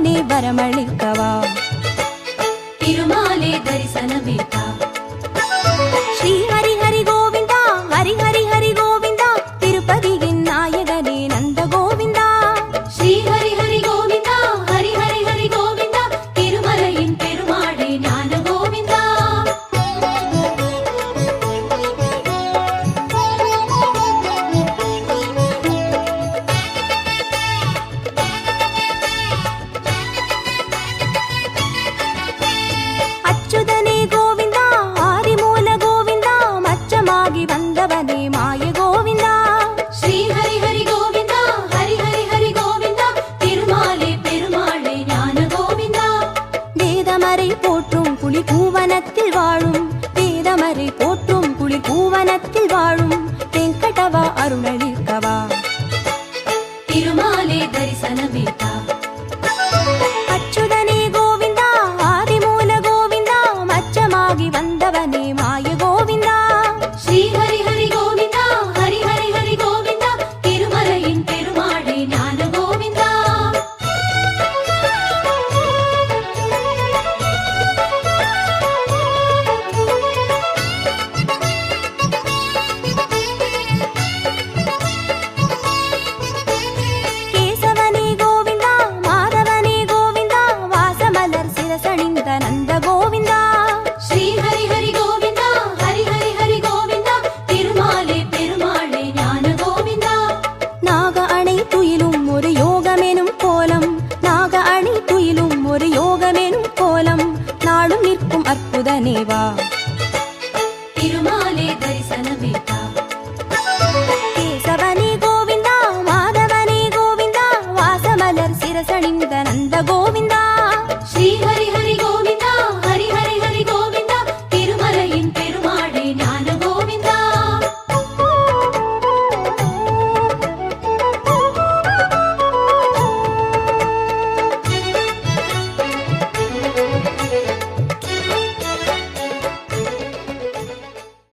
ಬರಮಳಿಕವ. ತಿರುಮಾಲೆ ದರಿಸನ ಬೇಕ வேதத்தை போற்றும் புலி பூவனத்தில் வாழும். வேதமறை போற்றும் புலி பூவனத்தில் வாழும். வெங்கடவா அருணளிக்கவா திருமாலே தரிசனமேட்டா. அற்புதனேவா திருமாலே தரிசனமேவா கேசவனே கோவிந்தா மாதவனே கோவிந்தா வாசமலர் சிரசணிந்த நந்த கோவிந்தா